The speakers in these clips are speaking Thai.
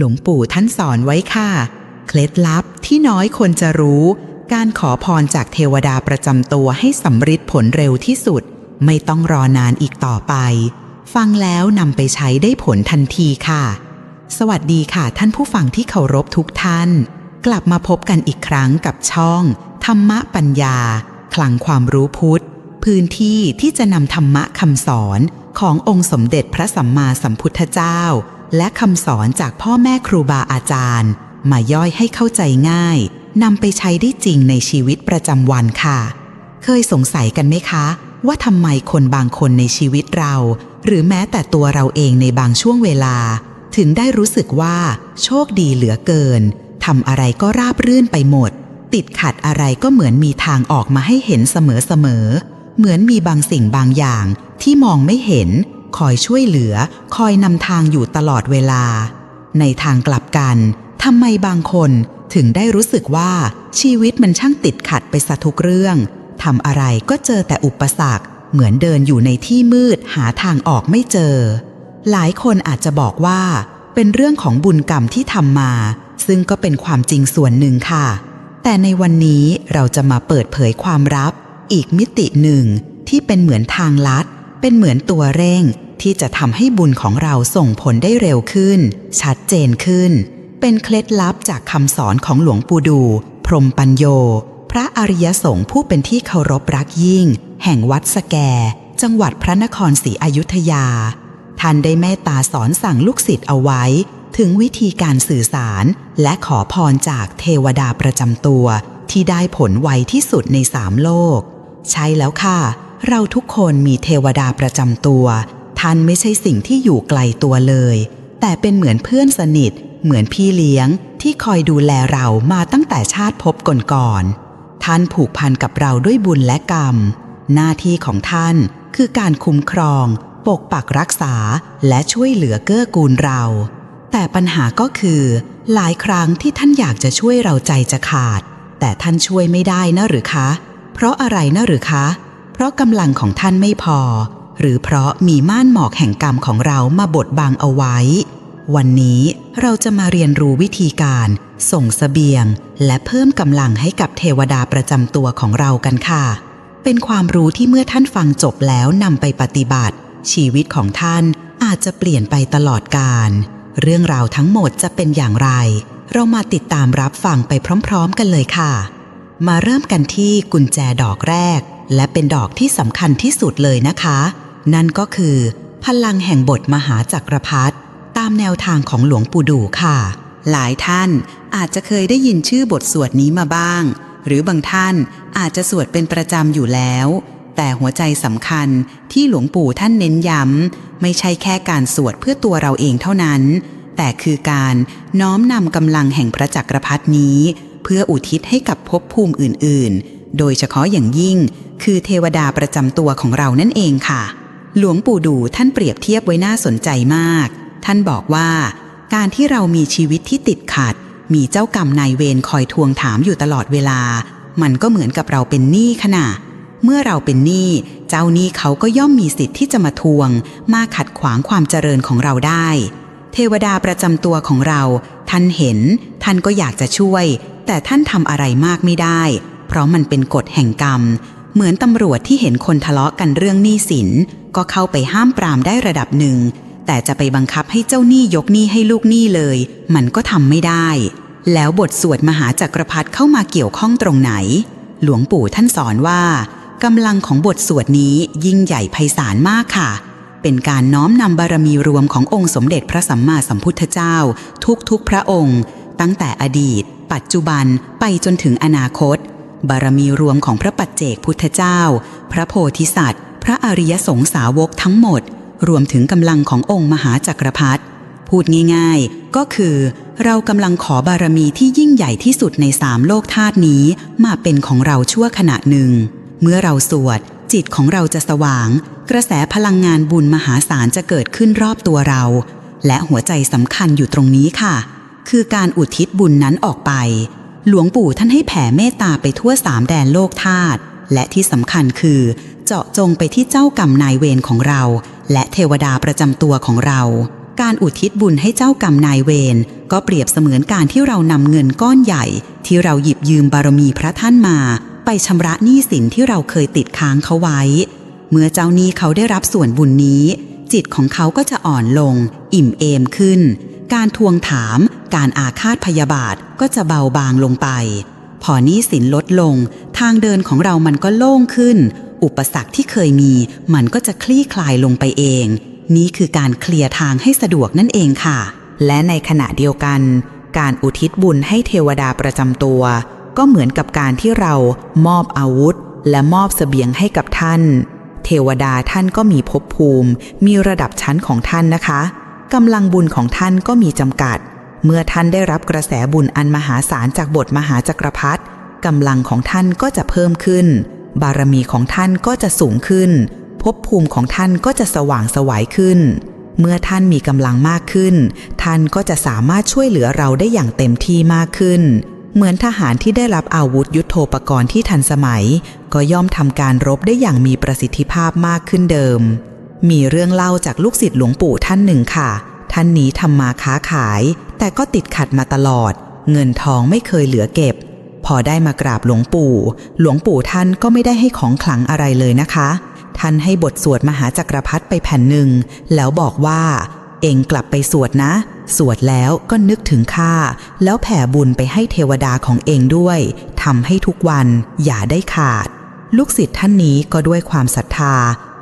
หลวงปู่ท่านสอนไว้ค่ะ เคล็ดลับที่น้อยคนจะรู้ การขอพรจากเทวดาประจำตัวให้สำฤทธิ์ผลเร็วที่สุด ไม่ต้องรอนานอีกต่อไป ฟังแล้วนำไปใช้ได้ผลทันทีค่ะ สวัสดีค่ะท่านผู้ฟังที่เคารพทุกท่าน กลับมาพบกันอีกครั้งกับช่อง ธรรมะปัญญา คลังความรู้พุทธ พื้นที่ที่จะนำธรรมะคำสอนขององค์สมเด็จพระสัมมาสัมพุทธเจ้า และคำสอนจากพ่อแม่ครูบาอาจารย์ มาย่อยให้เข้าใจง่ายนำไปใช้ได้จริงในชีวิตประจำวันค่ะ เคยสงสัยกันไหมคะ ว่าทำไมคนบางคนในชีวิตเรา หรือแม้แต่ตัวเราเองในบางช่วงเวลา ถึงได้รู้สึกว่า โชคดีเหลือเกินทำอะไรก็ราบรื่นไปหมด ติดขัดอะไรก็เหมือนมีทางออกมาให้เห็นเสมอๆเหมือนมีบางสิ่งบางอย่างที่มองไม่เห็น คอยช่วยเหลือ คอยนำทางอยู่ตลอดเวลา ในทางกลับกันทำไมบางคนถึงได้รู้สึกว่าชีวิตมันช่างติดขัดไปซะทุกเรื่องทำอะไรก็เจอแต่อุปสรรค เหมือนเดินอยู่ในที่มืดหาทางออกไม่เจอ หลายคนอาจจะบอกว่า เป็นเรื่องของบุญกรรมที่ทำมา ซึ่งก็เป็นความจริงส่วนหนึ่งค่ะ แต่ในวันนี้เราจะมาเปิดเผยความลับ อีกมิติหนึ่งที่เป็นเหมือนทางลัด เป็นเหมือนตัวเร่งที่จะทำให้บุญของเราส่งผลได้เร็วขึ้น ชัดเจนขึ้น เป็นเคล็ดลับจากคำสอนของหลวงปู่ดู พรมปัญโย พระอริยสงฆ์ผู้เป็นที่เคารพรักยิ่ง แห่งวัดสแก จังหวัดพระนครศรีอยุธยา ท่านได้เมตตาสอนสั่งลูกศิษย์เอาไว้ ถึงวิธีการสื่อสาร และขอพรจากเทวดาประจำตัว ที่ได้ผลไวที่สุดในสามโลก ใช่แล้วค่ะ เราทุกคนมีเทวดาประจำตัว ท่านไม่ใช่สิ่งที่อยู่ไกลตัวเลย แต่เป็นเหมือนเพื่อนสนิท เหมือนพี่เลี้ยงที่คอยดูแลเรามาตั้งแต่ชาติภพก่อนๆท่านผูกพันกับเราด้วยบุญและกรรม หน้าที่ของท่านคือการคุ้มครอง ปกปักรักษาและช่วยเหลือเกื้อกูลเรา แต่ปัญหาก็คือ หลายครั้งที่ท่านอยากจะช่วยเราใจจะขาด แต่ท่านช่วยไม่ได้นะหรือคะ เพราะอะไรนะหรือคะ ราะกำลังของท่านไม่พอ หรือเพราะมีม่านหมอกแห่งกรรมของเรามาบดบังเอาไว้ วันนี้เราจะมาเรียนรู้วิธีการ ส่งสเสบียง และเพิ่มกำลังให้กับเทวดาประจำตัวของเรากันค่ะ เป็นความรู้ที่เมื่อท่านฟังจบแล้วนำไปปฏิบัติ ชีวิตของท่านอาจจะเปลี่ยนไปตลอดกาลเรื่องราวทั้งหมดจะเป็นอย่างไร เรามาติดตามรับฟังไปพร้อม ๆ กันเลยค่ะ มาเริ่มกันที่กุญแจดอกแรก และเป็นดอกที่สำคัญที่สุดเลยนะคะ นั่นก็คือ พลังแห่งบทมหาจักรพรรดิตามแนวทางของหลวงปู่ดูค่ะ หลายท่านอาจจะเคยได้ยินชื่อบทสวดนี้มาบ้าง หรือบางท่านอาจจะสวดเป็นประจำอยู่แล้ว แต่หัวใจสำคัญที่หลวงปู่ท่านเน้นย้ำไม่ใช่แค่การสวดเพื่อตัวเราเองเท่านั้น แต่คือการน้อมนำกำลังแห่งพระจักรพรรดินี้ เพื่ออุทิศให้กับภพภูมิอื่น ๆ โดยเฉพาะอย่างยิ่ง คือเทวดาประจำตัวของเรานั่นเองค่ะ หลวงปู่ดูท่านเปรียบเทียบไว้น่าสนใจมาก ท่านบอกว่า การที่เรามีชีวิตที่ติดขัด มีเจ้ากรรมนายเวรคอยทวงถามอยู่ตลอดเวลา มันก็เหมือนกับเราเป็นหนี้ขนาเมื่อเราเป็นหนี้เจ้าหนี้เขาก็ย่อมมีสิทธิ์ที่จะมาทวง มาขัดขวางความเจริญของเราได้ เทวดาประจำตัวของเรา ท่านเห็น ท่านก็อยากจะช่วย แต่ท่านทำอะไรมากไม่ได้ เพราะมันเป็นกฎแห่งกรรม เหมือนตำรวจที่เห็นคนทะเลาะกันเรื่องหนี้สิน ก็เข้าไปห้ามปรามได้ระดับหนึ่ง แต่จะไปบังคับให้เจ้าหนี้ยกหนี้ให้ลูกหนี้เลย มันก็ทำไม่ได้ แล้วบทสวดมหาจักรพรรดิเข้ามาเกี่ยวข้องตรงไหน หลวงปู่ท่านสอนว่ากำลังของบทสวดนี้ยิ่งใหญ่ไพศาลมากค่ะ เป็นการน้อมนำบารมีรวมขององค์สมเด็จพระสัมมาสัมพุทธเจ้า ทุกๆพระองค์ ตั้งแต่อดีต ปัจจุบันไปจนถึงอนาคต บารมีรวมของพระปัจเจกพุทธเจ้า พระโพธิสัตว์ พระอริยสงสาวกทั้งหมด รวมถึงกำลังขององค์มหาจักรพรรดิพูดง่ายๆ ก็คือ เรากำลังขอบารมีที่ยิ่งใหญ่ที่สุดในสามโลกธาตุนี้มาเป็นของเราชั่วขณะหนึ่ง เมื่อเราสวด จิตของเราจะสว่าง กระแสพลังงานบุญมหาศาลจะเกิดขึ้นรอบตัวเรา และหัวใจสำคัญอยู่ตรงนี้ค่ะ คือการอุทิศบุญนั้นออกไป หลวงปู่ท่านให้แผ่เมตตาไปทั่วสามแดนโลกธาตุและที่สำคัญคือเจาะจงไปที่เจ้ากรรมนายเวรของเรา และเทวดาประจำตัวของเรา การอุทิศบุญให้เจ้ากรรมนายเวรก็เปรียบเสมือนการที่เรานำเงินก้อนใหญ่ ที่เราหยิบยืมบารมีพระท่านมา ไปชำระหนี้สินที่เราเคยติดค้างเขาไว้ เมื่อเจ้าหนี้เขาได้รับส่วนบุญนี้ จิตของเขาก็จะอ่อนลง อิ่มเอมขึ้น การทวงถาม การอาฆาตพยาบาทก็จะเบาบางลงไป พอนี้สินลดลง ทางเดินของเรามันก็โล่งขึ้น อุปสรรคที่เคยมี มันก็จะคลี่คลายลงไปเอง นี่คือการเคลียร์ทางให้สะดวกนั่นเองค่ะ และในขณะเดียวกัน การอุทิศบุญให้เทวดาประจำตัว ก็เหมือนกับการที่เรามอบอาวุธ และมอบเสบียงให้กับท่าน เทวดาท่านก็มีภพภูมิ มีระดับชั้นของท่านนะคะ กำลังบุญของท่านก็มีจำกัด เมื่อท่านได้รับกระแสบุญอันมหาศาลจากบทมหาจักรพรรดิกำลังของท่านก็จะเพิ่มขึ้น บารมีของท่านก็จะสูงขึ้นภพภูมิของท่านก็จะสว่างสวายขึ้น เมื่อท่านมีกำลังมากขึ้น ท่านก็จะสามารถช่วยเหลือเราได้อย่างเต็มที่มากขึ้น เหมือนทหารที่ได้รับอาวุธยุโทโธปกรณ์ที่ทันสมัย ก็ย่อมทำการรบได้อย่างมีประสิทธิภาพมากขึ้นเดิม มีเรื่องเล่าจากลูกศิษย์หลวงปู่ท่านหนึ่งค่ะ ท่านนี้ทำมาค้าขาย แต่ก็ติดขัดมาตลอด เงินทองไม่เคยเหลือเก็บ พอได้มากราบหลวงปู่ หลวงปู่ท่านก็ไม่ได้ให้ของขลังอะไรเลยนะคะ ท่านให้บทสวดมหาจักรพรรดิไปแผ่นหนึ่ง แล้วบอกว่า เองกลับไปสวดนะ สวดแล้วก็นึกถึงข้าแล้วแผ่บุญไปให้เทวดาของเองด้วยทำให้ทุกวันอย่าได้ขาด ลูกศิษย์ท่านนี้ก็ด้วยความศรัทธา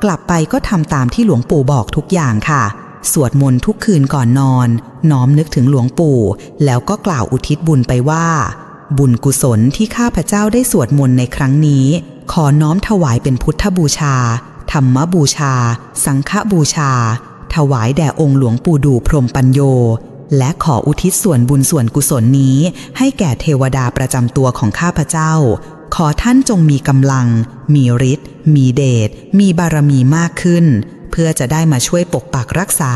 กลับไปก็ทำตามที่หลวงปู่บอกทุกอย่างค่ะ สวดมนต์ทุกคืนก่อนนอน น้อมนึกถึงหลวงปู่ แล้วก็กล่าวอุทิศบุญไปว่า บุญกุศลที่ข้าพเจ้าได้สวดมนต์ในครั้งนี้ ขอน้อมถวายเป็นพุทธบูชา ธรรมบูชา สังฆบูชา ถวายแด่องค์หลวงปู่ดูพรมปัญโย และขออุทิศส่วนบุญส่วนกุศลนี้ ให้แก่เทวดาประจำตัวของข้าพเจ้า ขอท่านจงมีกำลัง มีฤทธิ์ มีเดช มีบารมีมากขึ้น เพื่อจะได้มาช่วยปกปักรักษา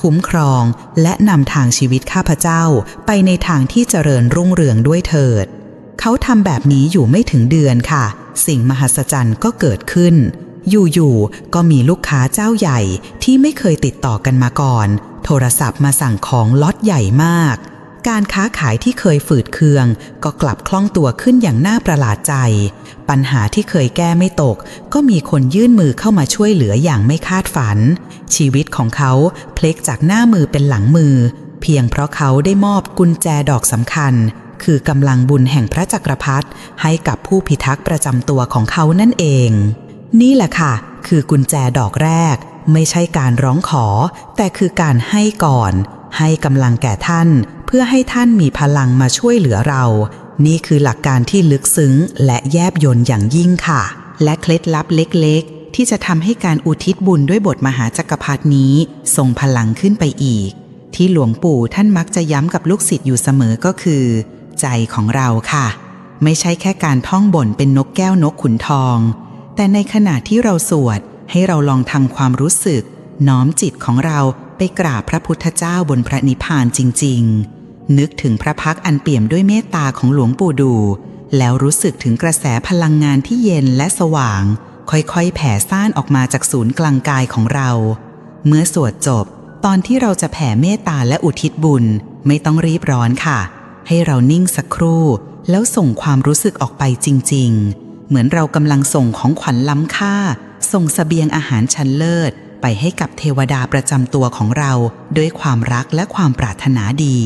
คุ้มครอง และนำทางชีวิตข้าพเจ้า ไปในทางที่เจริญรุ่งเรืองด้วยเถิด เขาทำแบบนี้อยู่ไม่ถึงเดือนค่ะ สิ่งมหัศจรรย์ก็เกิดขึ้น อยู่ๆ ก็มีลูกค้าเจ้าใหญ่ที่ไม่เคยติดต่อกันมาก่อน โทรศัพท์มาสั่งของล็อตใหญ่มาก การค้าขายที่เคยฝืดเคือง ก็กลับคล่องตัวขึ้นอย่างน่าประหลาดใจ ปัญหาที่เคยแก้ไม่ตก ก็มีคนยื่นมือเข้ามาช่วยเหลืออย่างไม่คาดฝัน ชีวิตของเขาพลิกจากหน้ามือเป็นหลังมือ เพียงเพราะเขาได้มอบกุญแจดอกสำคัญ คือกำลังบุญแห่งพระจักรพรรดิให้กับผู้พิทักษ์ประจำตัวของเขานั่นเอง นี่แหละค่ะ คือกุญแจดอกแรก ไม่ใช่การร้องขอ แต่คือการให้ก่อน ให้กำลังแก่ท่าน เพื่อให้ท่านมีพลังมาช่วยเหลือเรา นี่คือหลักการที่ลึกซึ้งและแยบยลอย่างยิ่งค่ะ และเคล็ดลับเล็กๆ ที่จะทำให้การอุทิศบุญด้วยบทมหาจักรพรรดินี้ทรงพลังขึ้นไปอีก ที่หลวงปู่ท่านมักจะย้ำกับลูกศิษย์อยู่เสมอก็คือ ใจของเราค่ะ ไม่ใช่แค่การท่องบ่นเป็นนกแก้วนกขุนทอง แต่ในขณะที่เราสวดให้เราลองทำความรู้สึกน้อมจิตของเรา ไปกราบพระพุทธเจ้าบนพระนิพพานจริง ๆ นึกถึงพระพักอันเปี่ยมด้วยเมตตาของหลวงปู่ดู แล้วรู้สึกถึงกระแสพลังงานที่เย็นและสว่าง ค่อยๆ แผ่ซ่านออกมาจากศูนย์กลางกายของเรา เมื่อสวดจบ ตอนที่เราจะแผ่เมตตาและอุทิศบุญไม่ต้องรีบร้อนค่ะ ให้เรานิ่งสักครู่ แล้วส่งความรู้สึกออกไปจริง ๆ เหมือนเรากำลังส่งของขวัญล้ำค่า ส่งสเสบียงอาหารชั้นเลิศ ไปให้กับเทวดาประจำตัวของเราด้วยความรักและความปรารถนาดี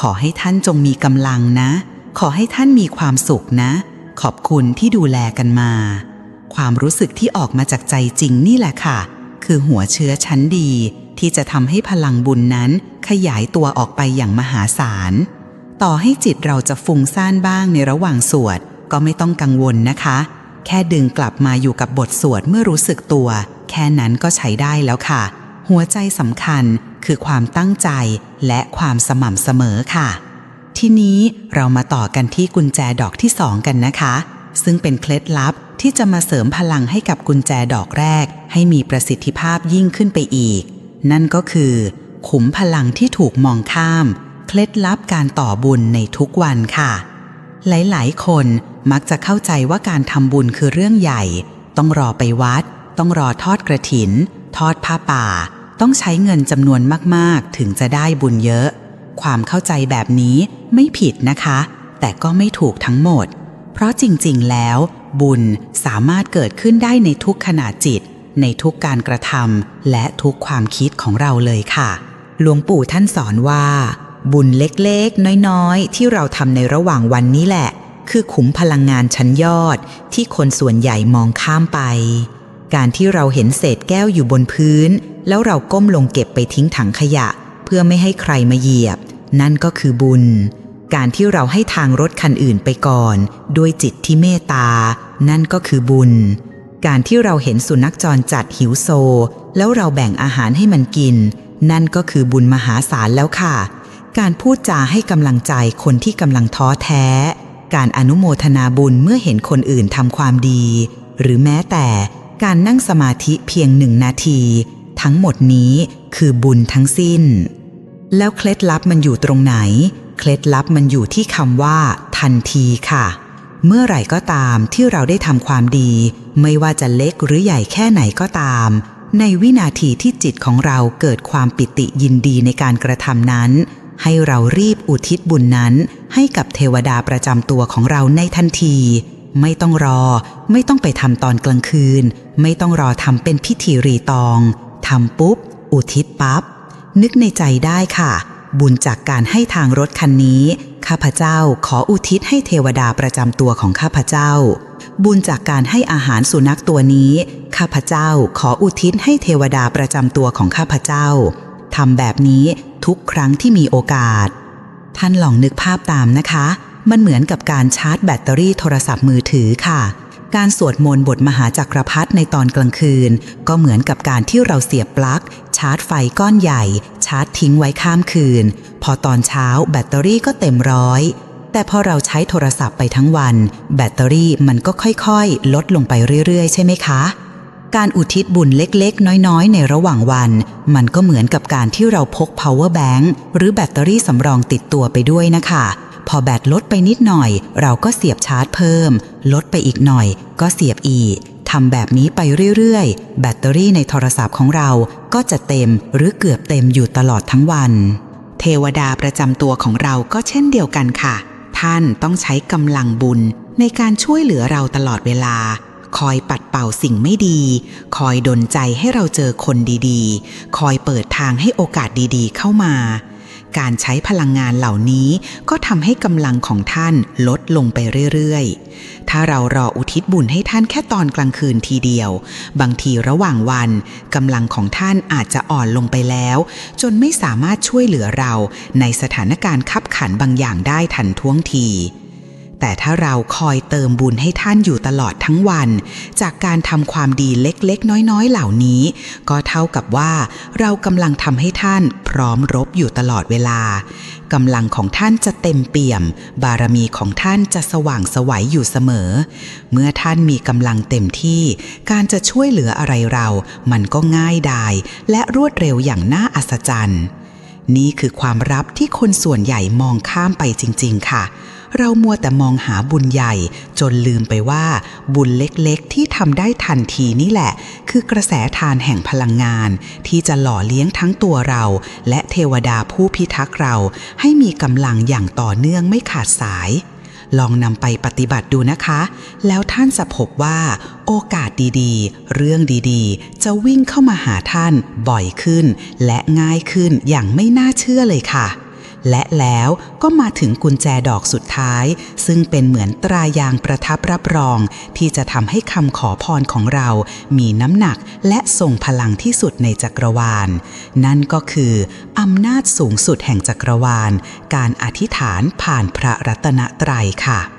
ขอให้ท่านจงมีกำลังนะ ขอให้ท่านมีความสุขนะ ขอบคุณที่ดูแลกันมา ความรู้สึกที่ออกมาจากใจจริงนี่แหละค่ะ คือหัวเชื้อชั้นดี ที่จะทำให้พลังบุญนั้นขยายตัวออกไปอย่างมหาศาล ต่อให้จิตเราจะฟุ้งซ่านบ้างในระหว่างสวดก็ไม่ต้องกังวลนะคะ แค่ดึงกลับมาอยู่กับบทสวดเมื่อรู้สึกตัว ค่นั้นก็ใช้ได้แล้วค่ะ หัวใจสำคัญคือความตั้งใจและความสม่ำเสมอค่ะ ทีนี้เรามาต่อกันที่กุญแจดอกที่สองกันนะคะ ซึ่งเป็นเคล็ดลับที่จะมาเสริมพลังให้กับกุญแจดอกแรก ให้มีประสิทธิภาพยิ่งขึ้นไปอีก นั่นก็คือ ขุมพลังที่ถูกมองข้าม เคล็ดลับการต่อบุญในทุกวันค่ะ หลายๆ คนมักจะเข้าใจว่าการทำบุญคือเรื่องใหญ่ ต้องรอไปวัด ต้องรอทอดกระถิน ทอดผ้าป่า ต้องใช้เงินจำนวนมากๆ ถึงจะได้บุญเยอะ ความเข้าใจแบบนี้ไม่ผิดนะคะ แต่ก็ไม่ถูกทั้งหมด เพราะจริงๆแล้ว บุญสามารถเกิดขึ้นได้ในทุกขณะจิต ในทุกการกระทำและทุกความคิดของเราเลยค่ะ หลวงปู่ท่านสอนว่า บุญเล็กๆ น้อยๆ ที่เราทำในระหว่างวันนี้แหละ คือขุมพลังงานชั้นยอดที่คนส่วนใหญ่มองข้ามไป การที่เราเห็นเศษแก้วอยู่บนพื้น แล้วเราก้มลงเก็บไปทิ้งถังขยะ เพื่อไม่ให้ใครมาเหยียบ นั่นก็คือบุญ การที่เราให้ทางรถคันอื่นไปก่อน ด้วยจิตที่เมตตา นั่นก็คือบุญ การที่เราเห็นสุนัขจรจัดหิวโซ แล้วเราแบ่งอาหารให้มันกิน นั่นก็คือบุญมหาศาลแล้วค่ะ การพูดจาให้กำลังใจคนที่กำลังท้อแท้ การอนุโมทนาบุญเมื่อเห็นคนอื่นทำความดี หรือแม้แต่ การนั่งสมาธิเพียงหนึ่งนาที ทั้งหมดนี้คือบุญทั้งสิ้น แล้วเคล็ดลับมันอยู่ตรงไหน เคล็ดลับมันอยู่ที่คำว่า ทันทีค่ะ เมื่อไหร่ก็ตามที่เราได้ทำความดี ไม่ว่าจะเล็กหรือใหญ่แค่ไหนก็ตาม ในวินาทีที่จิตของเราเกิดความปิติยินดีในการกระทำนั้น ให้เรารีบอุทิศบุญนั้น ให้กับเทวดาประจำตัวของเราในทันที ไม่ต้องรอ ไม่ต้องไปทำตอนกลางคืน ไม่ต้องรอทำเป็นพิธีรีตองทำปุ๊บ อุทิศปั๊บนึกในใจได้ค่ะ บุญจากการให้ทางรถคันนี้ ข้าพเจ้าขออุทิศให้เทวดาประจำตัวของข้าพเจ้า บุญจากการให้อาหารสุนัขตัวนี้ ข้าพเจ้าขออุทิศให้เทวดาประจำตัวของข้าพเจ้าทำแบบนี้ทุกครั้งที่มีโอกาส ท่านลองนึกภาพตามนะคะ มันเหมือนกับการชาร์จแบตเตอรี่โทรศัพท์มือถือค่ะ การสวดมนต์บทมหาจักรพรรดิในตอนกลางคืน ก็เหมือนกับการที่เราเสียบปลั๊ก ชาร์จไฟก้อนใหญ่ ชาร์จทิ้งไว้ข้ามคืน พอตอนเช้าแบตเตอรี่ก็เต็มร้อยแต่พอเราใช้โทรศัพท์ไปทั้งวัน แบตเตอรี่มันก็ค่อยๆ ลดลงไปเรื่อยๆ ใช่ไหมคะ การอุทิศบุญเล็กๆ น้อยๆ ในระหว่างวัน มันก็เหมือนกับการที่เราพก power bank หรือแบตเตอรี่สำรองติดตัวไปด้วยนะคะ พอแบตลดไปนิดหน่อย เราก็เสียบชาร์จเพิ่ม ลดไปอีกหน่อย ก็เสียบอีกทำแบบนี้ไปเรื่อยๆ แบตเตอรี่ในโทรศัพท์ของเราก็จะเต็มหรือเกือบเต็มอยู่ตลอดทั้งวัน เทวดาประจำตัวของเราก็เช่นเดียวกันค่ะ ท่านต้องใช้กำลังบุญในการช่วยเหลือเราตลอดเวลา คอยปัดเป่าสิ่งไม่ดี คอยดลใจให้เราเจอคนดีๆ คอยเปิดทางให้โอกาสดีๆ เข้ามา การใช้พลังงานเหล่านี้ก็ทำให้กำลังของท่านลดลงไปเรื่อยๆ ถ้าเรารออุทิศบุญให้ท่านแค่ตอนกลางคืนทีเดียว บางทีระหว่างวันกำลังของท่านอาจจะอ่อนลงไปแล้ว จนไม่สามารถช่วยเหลือเราในสถานการณ์ขับขันบางอย่างได้ทันท่วงที แต่ถ้าเราคอยเติมบุญให้ท่านอยู่ตลอดทั้งวัน จากการทำความดีเล็กๆ น้อยๆ เหล่านี้ ก็เท่ากับว่าเรากำลังทำให้ท่านพร้อมรบอยู่ตลอดเวลากำลังของท่านจะเต็มเปี่ยม บารมีของท่านจะสว่างสวัยอยู่เสมอ เมื่อท่านมีกำลังเต็มที่ การจะช่วยเหลืออะไรเรา มันก็ง่ายดายและรวดเร็วอย่างน่าอัศจรรย์ นี่คือความรับที่คนส่วนใหญ่มองข้ามไปจริง ๆ ค่ะ เรามัวแต่มองหาบุญใหญ่ จนลืมไปว่า บุญเล็กๆ ที่ทำได้ทันทีนี่แหละ คือกระแสทานแห่งพลังงาน ที่จะหล่อเลี้ยงทั้งตัวเรา และเทวดาผู้พิทักษ์เรา ให้มีกำลังอย่างต่อเนื่องไม่ขาดสายลองนำไปปฏิบัติดูนะคะ แล้วท่านจะพบว่า โอกาสดีๆ เรื่องดีๆ จะวิ่งเข้ามาหาท่านบ่อยขึ้น และง่ายขึ้นอย่างไม่น่าเชื่อเลยค่ะ และแล้วก็มาถึงกุญแจดอกสุดท้าย ซึ่งเป็นเหมือนตรายางประทับรับรอง ที่จะทำให้คำขอพรของเรา มีน้ำหนักและทรงพลังที่สุดในจักรวาล นั่นก็คืออำนาจสูงสุดแห่งจักรวาล การอธิษฐานผ่านพระรัตนตรัยค่ะ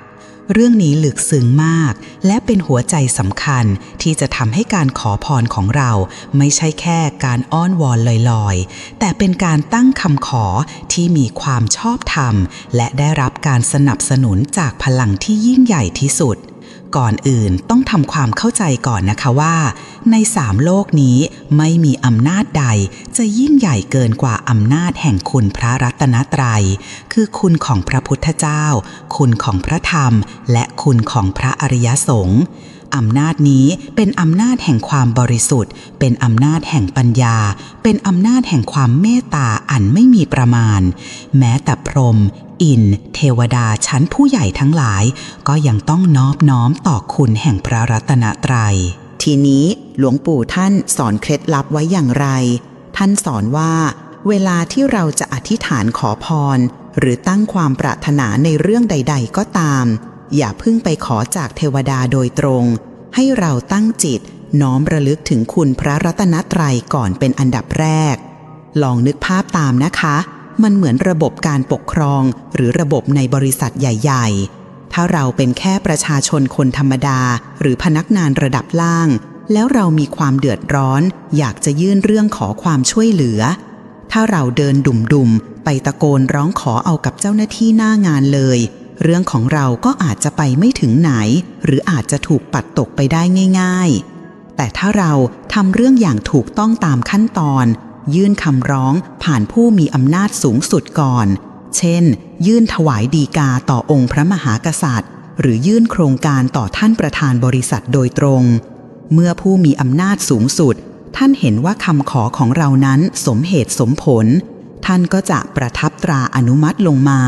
เรื่องนี้ลึกซึ้งมาก และเป็นหัวใจสำคัญที่จะทำให้การขอพรของเรา ไม่ใช่แค่การอ้อนวอนลอยๆ แต่เป็นการตั้งคำขอที่มีความชอบธรรม และได้รับการสนับสนุนจากพลังที่ยิ่งใหญ่ที่สุด ก่อนอื่นต้องทำความเข้าใจก่อนนะคะว่า ในสามโลกนี้ไม่มีอำนาจใดจะยิ่งใหญ่เกินกว่าอำนาจแห่งคุณพระรัตนตรยัย คือคุณของพระพุทธเจ้า คุณของพระธรรม และคุณของพระอริยสงฆ์อำนาจนี้เป็นอำนาจแห่งความบริสุทธิ์ เป็นอำนาจแห่งปัญญา เป็นอำนาจแห่งความเมตตาอันไม่มีประมาณ แม้แต่พรหมอิน เทวดาชั้นผู้ใหญ่ทั้งหลาย ก็ยังต้องนอบน้อมต่อคุณแห่งพระรัตนตรัย ทีนี้หลวงปู่ท่านสอนเคล็ดลับไว้อย่างไร ท่านสอนว่า เวลาที่เราจะอธิษฐานขอพร หรือตั้งความปรารถนาในเรื่องใด ๆ ก็ตาม อย่าเพิ่งไปขอจากเทวดาโดยตรง ให้เราตั้งจิตน้อมระลึกถึงคุณพระรัตนตรัยก่อนเป็นอันดับแรก ลองนึกภาพตามนะคะ มันเหมือนระบบการปกครอง หรือระบบในบริษัทใหญ่ ๆ ถ้าเราเป็นแค่ประชาชนคนธรรมดา หรือพนักงานระดับล่าง แล้วเรามีความเดือดร้อน อยากจะยื่นเรื่องขอความช่วยเหลือ ถ้าเราเดินดุ่มๆ ไปตะโกนร้องขอเอากับเจ้าหน้าที่หน้างานเลย เรื่องของเราก็อาจจะไปไม่ถึงไหน หรืออาจจะถูกปัดตกไปได้ง่าย ๆ แต่ถ้าเราทำเรื่องอย่างถูกต้องตามขั้นตอน ยื่นคำร้องผ่านผู้มีอำนาจสูงสุดก่อน เช่น ยื่นถวายดีกาต่อองค์พระมหากษัตริย์ หรือยื่นโครงการต่อท่านประธานบริษัทโดยตรง เมื่อผู้มีอำนาจสูงสุด ท่านเห็นว่าคำขอของเรานั้นสมเหตุสมผล ท่านก็จะประทับตราอนุมัติลงมา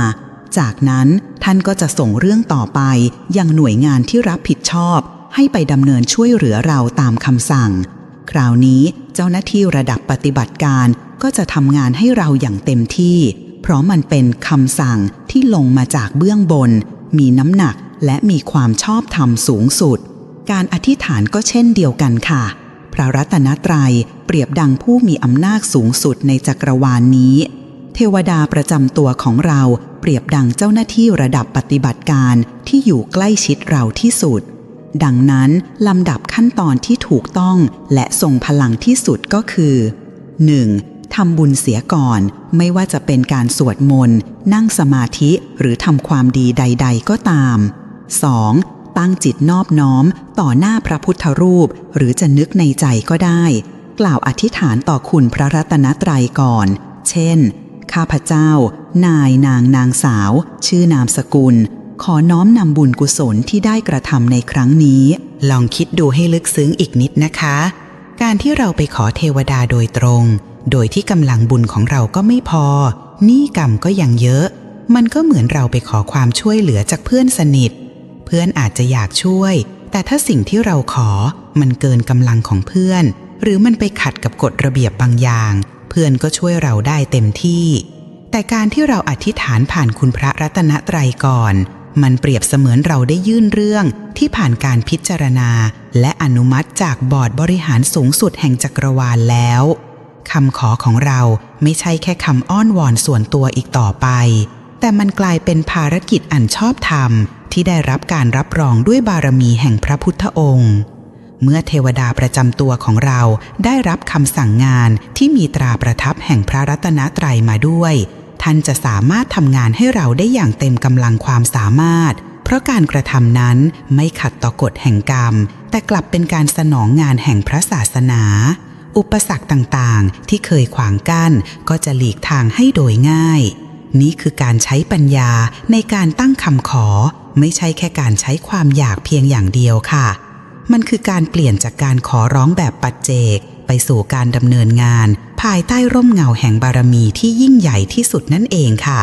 จากนั้นท่านก็จะส่งเรื่องต่อไปยังหน่วยงานที่รับผิดชอบ ให้ไปดำเนินช่วยเหลือเราตามคำสั่ง คราวนี้เจ้าหน้าที่ระดับปฏิบัติการก็จะทำงานให้เราอย่างเต็มที่ เพราะมันเป็นคำสั่งที่ลงมาจากเบื้องบน มีน้ำหนักและมีความชอบธรรมสูงสุด การอธิษฐานก็เช่นเดียวกันค่ะ พระรัตนตรัยเปรียบดังผู้มีอำนาจสูงสุดในจักรวาลนนี้ เทวดาประจำตัวของเราเปรียบดังเจ้าหน้าที่ระดับปฏิบัติการที่อยู่ใกล้ชิดเราที่สุด ดังนั้นลำดับขั้นตอนที่ถูกต้องและทรงพลังที่สุดก็คือ 1. ทำบุญเสียก่อน ไม่ว่าจะเป็นการสวดมนต์นั่งสมาธิหรือทำความดีใด ๆ ก็ตาม 2. ตั้งจิตนอบน้อมต่อหน้าพระพุทธรูป หรือจะนึกในใจก็ได้ กล่าวอธิษฐานต่อคุณพระรัตนตรัยก่อน เช่น ข้าพเจ้า นายนางนางสาว ชื่อนามสกุล ขอน้อมนำบุญกุศลที่ได้กระทำในครั้งนี้ ลองคิดดูให้ลึกซึ้งอีกนิดนะคะ การที่เราไปขอเทวดาโดยตรง โดยที่กำลังบุญของเราก็ไม่พอหนี้กรรมก็ยังเยอะ มันก็เหมือนเราไปขอความช่วยเหลือจากเพื่อนสนิท เพื่อนอาจจะอยากช่วย แต่ถ้าสิ่งที่เราขอ มันเกินกำลังของเพื่อน หรือมันไปขัดกับกฎระเบียบบางอย่าง เพื่อนก็ช่วยเราได้เต็มที่ แต่การที่เราอธิษฐานผ่านคุณพระรัตนตรัยก่อน มันเปรียบเสมือนเราได้ยื่นเรื่องที่ผ่านการพิจารณา และอนุมัติจากบอร์ดบริหารสูงสุดแห่งจักรวาลแล้วคำขอของเราไม่ใช่แค่คำอ้อนวอนส่วนตัวอีกต่อไป แต่มันกลายเป็นภารกิจอันชอบธรรม ที่ได้รับการรับรองด้วยบารมีแห่งพระพุทธองค์ เมื่อเทวดาประจำตัวของเราได้รับคำสั่งงานที่มีตราประทับแห่งพระรัตนตรัยมาด้วย ท่านจะสามารถทำงานให้เราได้อย่างเต็มกำลังความสามารถ เพราะการกระทำนั้นไม่ขัดต่อกฎแห่งกรรม แต่กลับเป็นการสนองงานแห่งพระศาสนา อุปสรรคต่างๆ ที่เคยขวางกั้น ก็จะหลีกทางให้โดยง่าย นี่คือการใช้ปัญญาในการตั้งคำขอ ไม่ใช่แค่การใช้ความอยากเพียงอย่างเดียวค่ะ มันคือการเปลี่ยนจากการขอร้องแบบปัจเจก ไปสู่การดำเนินงาน ภายใต้ร่มเงาแห่งบารมีที่ยิ่งใหญ่ที่สุดนั่นเองค่ะ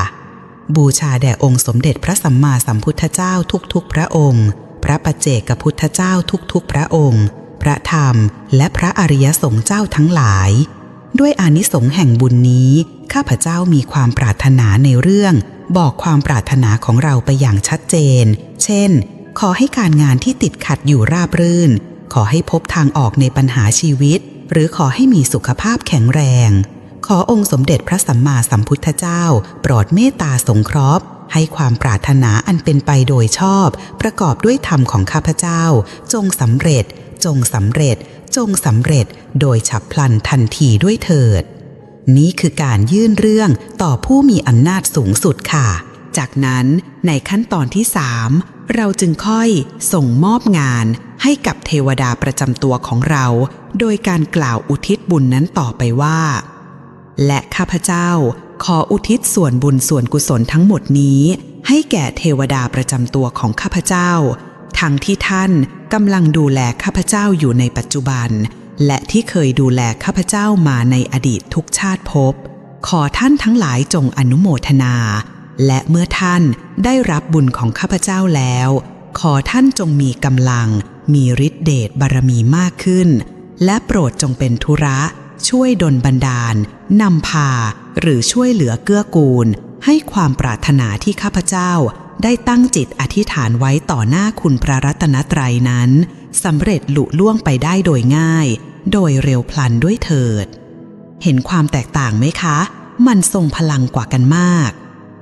บูชาแด่องค์สมเด็จพระสัมมาสัมพุทธเจ้าทุกๆ พระองค์ พระปัจเจกพุทธเจ้าทุกๆ พระองค์ พระธรรม และพระอริยสงฆ์เจ้าทั้งหลาย ด้วยอานิสงส์แห่งบุญนี้ ข้าพเจ้ามีความปรารถนาในเรื่องบอกความปรารถนาของเราไปอย่างชัดเจน เช่น ขอให้การงานที่ติดขัดอยู่ราบรื่น ขอให้พบทางออกในปัญหาชีวิต หรือขอให้มีสุขภาพแข็งแรง ขอองค์สมเด็จพระสัมมาสัมพุทธเจ้า โปรดเมตตาสงเคราะห์ให้ความปรารถนาอันเป็นไปโดยชอบ ประกอบด้วยธรรมของข้าพเจ้า จงสำเร็จ จงสำเร็จ จงสำเร็จ โดยฉับพลันทันทีด้วยเถิด นี่คือการยื่นเรื่องต่อผู้มีอำนาจสูงสุดค่ะ จากนั้นในขั้นตอนที่3เราจึงค่อยส่งมอบงาน ให้กับเทวดาประจำตัวของเรา โดยการกล่าวอุทิศบุญนั้นต่อไปว่า และข้าพเจ้าขออุทิศส่วนบุญส่วนกุศลทั้งหมดนี้ ให้แก่เทวดาประจำตัวของข้าพเจ้า ทั้งที่ท่านกำลังดูแลข้าพเจ้าอยู่ในปัจจุบัน และที่เคยดูแลข้าพเจ้ามาในอดีตทุกชาติภพขอท่านทั้งหลายจงอนุโมทนา และเมื่อท่านได้รับบุญของข้าพเจ้าแล้ว ขอท่านจงมีกำลัง มีฤทธิเดชบารมีมากขึ้น และโปรดจงเป็นธุระ ช่วยดลบันดาลนำพา หรือช่วยเหลือเกื้อกูล ให้ความปรารถนาที่ข้าพเจ้า ได้ตั้งจิตอธิษฐานไว้ต่อหน้าคุณพระรัตนตรัยนั้นสำเร็จลุล่วงไปได้โดยง่าย โดยเร็วพลันด้วยเถิด เห็นความแตกต่างไหมคะ มันทรงพลังกว่ากันมาก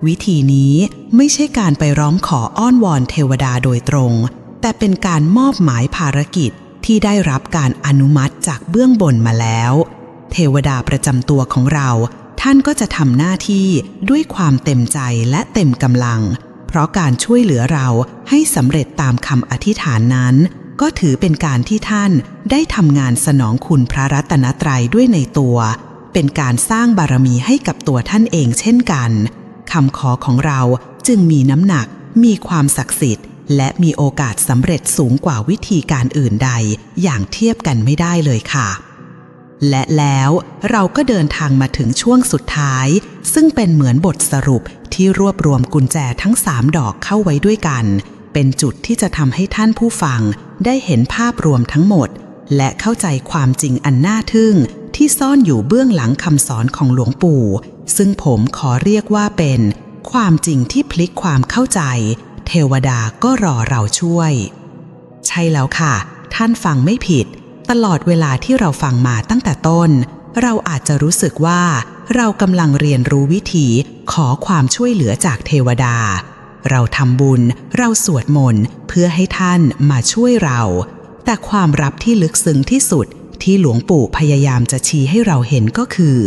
วิธีนี้ไม่ใช่การไปร้องขออ้อนวอนเทวดาโดยตรง แต่เป็นการมอบหมายภารกิจที่ได้รับการอนุมัติจากเบื้องบนมาแล้ว เทวดาประจำตัวของเรา ท่านก็จะทำหน้าที่ด้วยความเต็มใจและเต็มกำลัง เพราะการช่วยเหลือเราให้สำเร็จตามคำอธิษฐานนั้น ก็ถือเป็นการที่ท่านได้ทำงานสนองคุณพระรัตนตรัยด้วยในตัว เป็นการสร้างบารมีให้กับตัวท่านเองเช่นกันคำขอของเราจึงมีน้ำหนักมีความศักดิ์สิทธิ์ และมีโอกาสสำเร็จสูงกว่าวิธีการอื่นใดอย่างเทียบกันไม่ได้เลยค่ะ และแล้วเราก็เดินทางมาถึงช่วงสุดท้าย ซึ่งเป็นเหมือนบทสรุปที่รวบรวมกุญแจทั้งสามดอกเข้าไว้ด้วยกัน เป็นจุดที่จะทำให้ท่านผู้ฟังได้เห็นภาพรวมทั้งหมด และเข้าใจความจริงอันน่าทึ่งที่ซ่อนอยู่เบื้องหลังคำสอนของหลวงปู่ ซึ่งผมขอเรียกว่าเป็น ความจริงที่พลิกความเข้าใจ เทวดาก็รอเราช่วย ใช่แล้วค่ะ ท่านฟังไม่ผิด ตลอดเวลาที่เราฟังมาตั้งแต่ต้น เราอาจจะรู้สึกว่า เรากำลังเรียนรู้วิธีขอความช่วยเหลือจากเทวดา เราทำบุญ เราสวดมนต์เพื่อให้ท่านมาช่วยเรา แต่ความรับที่ลึกซึ้งที่สุดที่หลวงปู่พยายามจะชี้ให้เราเห็นก็คือ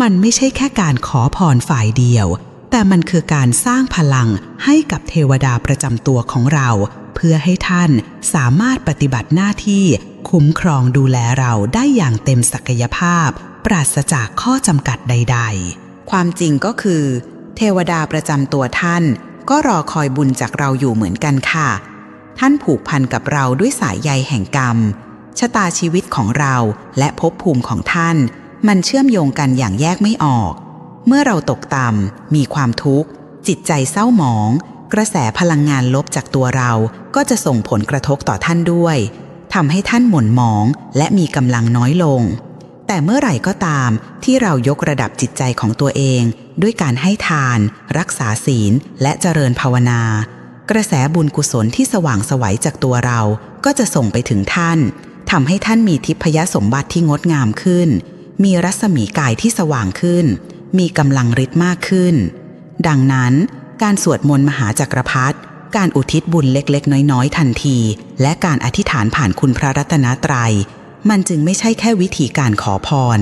มันไม่ใช่แค่การขอพรฝ่ายเดียว แต่มันคือการสร้างพลังให้กับเทวดาประจำตัวของเรา เพื่อให้ท่านสามารถปฏิบัติหน้าที่ คุ้มครองดูแลเราได้อย่างเต็มศักยภาพ ปราศจากข้อจำกัดใด ๆ ความจริงก็คือ เทวดาประจำตัวท่าน ก็รอคอยบุญจากเราอยู่เหมือนกันค่ะ ท่านผูกพันกับเราด้วยสายใยแห่งกรรม ชะตาชีวิตของเราและภพภูมิของท่าน มันเชื่อมโยงกันอย่างแยกไม่ออก เมื่อเราตกต่ำมีความทุกข์ จิตใจเศร้าหมอง กระแสพลังงานลบจากตัวเราก็จะส่งผลกระทบต่อท่านด้วยทำให้ท่านหม่นหมองและมีกำลังน้อยลง แต่เมื่อไหร่ก็ตามที่เรายกระดับจิตใจของตัวเอง ด้วยการให้ทาน รักษาศีล และเจริญภาวนา กระแสบุญกุศลที่สว่างสวัยจากตัวเราก็จะส่งไปถึงท่านทำให้ท่านมีทิพยสมบัติที่งดงามขึ้น มีรัศมีกายที่สว่างขึ้น มีกำลังฤทธิ์มากขึ้น ดังนั้นการสวดมนต์มหาจักรพรรดิการอุทิศบุญเล็กๆ น้อยๆ ทันที และการอธิษฐานผ่านคุณพระรัตนตรยัย มันจึงไม่ใช่แค่วิธีการขอพร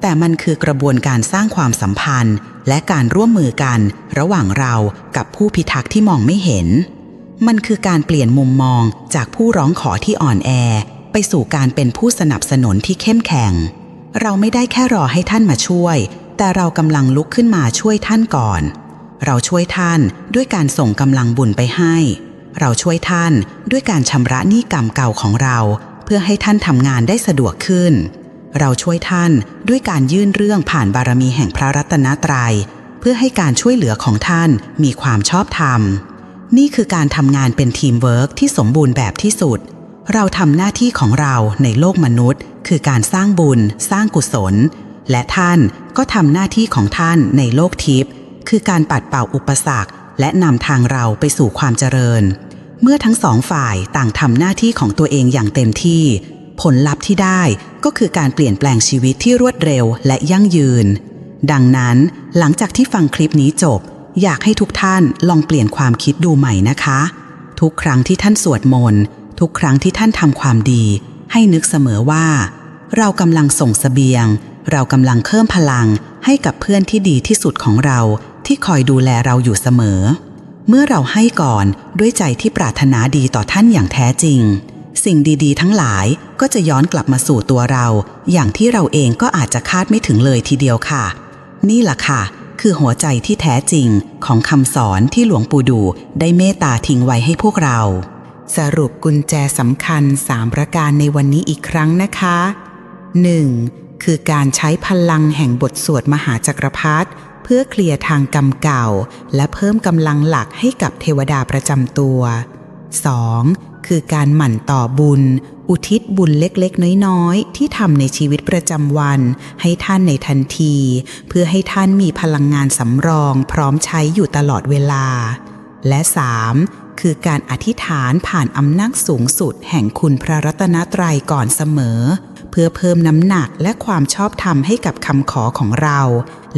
แต่มันคือกระบวนการสร้างความสัมพันธ์ และการร่วมมือกัน ระหว่างเรากับผู้พิทักษ์ที่มองไม่เห็น มันคือการเปลี่ยนมุมมองจากผู้ร้องขอที่อ่อนแอ ไปสู่การเป็นผู้สนับสนุนที่เข้มแข็ง เราไม่ได้แค่รอให้ท่านมาช่วย แต่เรากำลังลุกขึ้นมาช่วยท่านก่อน เราช่วยท่านด้วยการส่งกำลังบุญไปให้ เราช่วยท่านด้วยการชำระหนี้กรรมเก่าของเรา เพื่อให้ท่านทำงานได้สะดวกขึ้น เราช่วยท่านด้วยการยื่นเรื่องผ่านบารมีแห่งพระรัตนตรยัย เพื่อให้การช่วยเหลือของท่านมีความชอบธรรม นี่คือการทำงานเป็นทีมเวิร์กที่สมบูรณ์แบบที่สุด เราทำหน้าที่ของเราในโลกมนุษย์ คือการสร้างบุญ สร้างกุศล และท่านก็ทำหน้าที่ของท่านในโลกทิพย์คือการปัดเป่าอุปสรรค และนำทางเราไปสู่ความเจริญ เมื่อทั้งสองฝ่ายต่างทำหน้าที่ของตัวเองอย่างเต็มที่ ผลลัพธ์ที่ได้ก็คือการเปลี่ยนแปลงชีวิตที่รวดเร็วและยั่งยืน ดังนั้นหลังจากที่ฟังคลิปนี้จบ อยากให้ทุกท่านลองเปลี่ยนความคิดดูใหม่นะคะ ทุกครั้งที่ท่านสวดมนต์ทุกครั้งที่ท่านทำความดี ให้นึกเสมอว่า เรากำลังส่งสเสบียง เรากำลังเพิ่มพลังให้กับเพื่อนที่ดีที่สุดของเราที่คอยดูแลเราอยู่เสมอ เมื่อเราให้ก่อนด้วยใจที่ปรารถนาดีต่อท่านอย่างแท้จริง สิ่งดีๆ ทั้งหลายก็จะย้อนกลับมาสู่ตัวเรา อย่างที่เราเองก็อาจจะคาดไม่ถึงเลยทีเดียวค่ะ นี่แหละค่ะ คือหัวใจที่แท้จริงของคำสอนที่หลวงปู่ดูได้เมตตาทิ้งไว้ให้พวกเรา สรุปกุญแจสำคัญ 3 ประการในวันนี้อีกครั้งนะคะ 1. คือการใช้พลังแห่งบทสวดมหาจักรพรรดิเพื่อเคลียร์ทางกรรมเก่า และเพิ่มกำลังหลักให้กับเทวดาประจำตัว 2. คือการหมั่นต่อบุญ อุทิศบุญเล็กๆ น้อยๆ ที่ทำในชีวิตประจำวัน ให้ท่านในทันที เพื่อให้ท่านมีพลังงานสำรองพร้อมใช้อยู่ตลอดเวลา และ 3. คือการอธิษฐานผ่านอำนาจสูงสุดแห่งคุณพระรัตนตรัยก่อนเสมอ เพื่อเพิ่มน้ำหนักและความชอบธรรมให้กับคำขอของเรา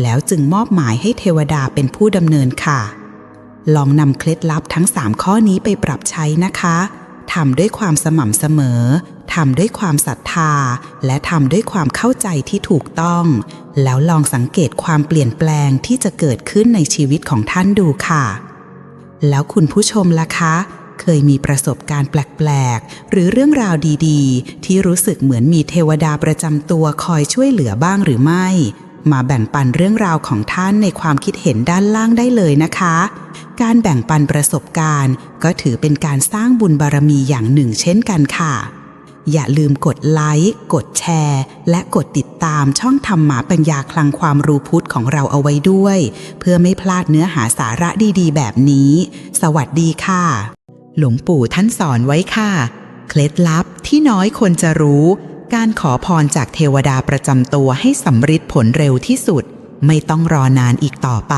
แล้วจึงมอบหมายให้เทวดาเป็นผู้ดำเนินค่ะ ลองนำเคล็ดลับทั้ง 3 ข้อนี้ไปปรับใช้นะคะทำด้วยความสม่ำเสมอทำด้วยความศรัทธา และทำด้วยความเข้าใจที่ถูกต้อง แล้วลองสังเกตความเปลี่ยนแปลงที่จะเกิดขึ้นในชีวิตของท่านดูค่ะ แล้วคุณผู้ชมล่ะคะ เคยมีประสบการณ์แปลก ๆ หรือเรื่องราวดีๆ ที่รู้สึกเหมือนมีเทวดาประจำตัวคอยช่วยเหลือบ้างหรือไม่ มาแบ่งปันเรื่องราวของท่านในความคิดเห็นด้านล่างได้เลยนะคะ การแบ่งปันประสบการณ์ ก็ถือเป็นการสร้างบุญบารมีอย่างหนึ่งเช่นกันค่ะอย่าลืมกดไลค์ กดแชร์ และกดติดตามช่องธรรมะปัญญาคลังความรู้พุทธของเราเอาไว้ด้วย เพื่อไม่พลาดเนื้อหาสาระดีๆ แบบนี้ สวัสดีค่ะ หลวงปู่ท่านสอนไว้ค่ะ เคล็ดลับที่น้อยคนจะรู้ การขอพรจากเทวดาประจำตัวให้สำเร็จผลเร็วที่สุด ไม่ต้องรอนานอีกต่อไป